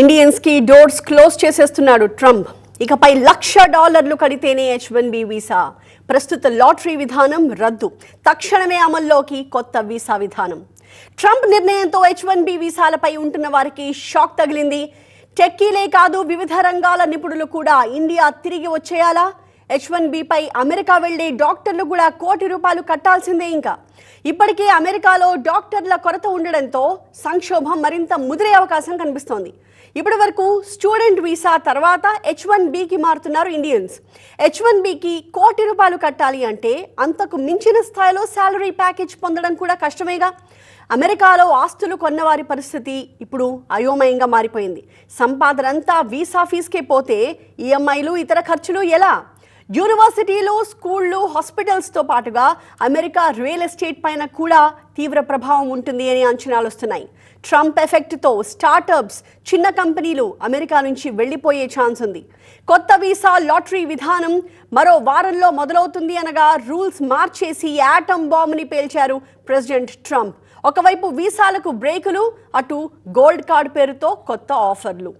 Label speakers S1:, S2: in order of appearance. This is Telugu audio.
S1: ఇండియన్స్కి డోర్స్ క్లోజ్ చేసేస్తున్నాడు ట్రంప్. ఇకపై లక్ష డాలర్లు కడితేనే హెచ్ వన్ బి వీసా. ప్రస్తుత లాటరీ విధానం రద్దు. తక్షణమే అమల్లోకి కొత్త వీసా విధానం. ట్రంప్ నిర్ణయంతో హెచ్ వన్ బి వీసాలపై ఉంటున్న వారికి షాక్ తగిలింది. టెక్కీలే కాదు వివిధ రంగాల నిపుణులు కూడా ఇండియా తిరిగి వచ్చేయాలా? హెచ్ వన్ బిపై అమెరికా వెళ్ళి డాక్టర్లు కూడా కోటి రూపాయలు కట్టాల్సిందే ఇంకా. ఇప్పటికే అమెరికాలో డాక్టర్ల కొరత ఉండడంతో సంక్షోభం మరింత ముదిరే అవకాశం కనిపిస్తోంది. ఇప్పటి వరకు స్టూడెంట్ వీసా తర్వాత హెచ్ వన్ బికి మారుతున్నారు ఇండియన్స్. హెచ్ వన్ బికి కోటి రూపాయలు కట్టాలి అంటే అంతకు మించిన స్థాయిలో శాలరీ ప్యాకేజ్ పొందడం కూడా కష్టమేగా. అమెరికాలో ఆస్తులు కొన్నవారి పరిస్థితి ఇప్పుడు అయోమయంగా మారిపోయింది. సంపాదన అంతా వీసా ఫీజుకే పోతే ఈఎంఐలు ఇతర ఖర్చులు ఎలా? యూనివర్సిటీలు స్కూళ్ళు హాస్పిటల్స్తో పాటుగా అమెరికా రియల్ ఎస్టేట్ పైన కూడా తీవ్ర ప్రభావం ఉంటుంది అని అంచనాలు వస్తున్నాయి. ట్రంప్ ఎఫెక్ట్తో స్టార్టప్స్ చిన్న కంపెనీలు అమెరికా నుంచి వెళ్ళిపోయే ఛాన్స్ ఉంది. కొత్త వీసా లాటరీ విధానం మరో వారంలో మొదలవుతుంది అనగా రూల్స్ మార్చేసి యాటమ్ బాంబుని పేల్చారు ప్రెసిడెంట్ ట్రంప్. ఒకవైపు వీసాలకు బ్రేకులు అటు గోల్డ్ కార్డ్ పేరుతో కొత్త ఆఫర్లు.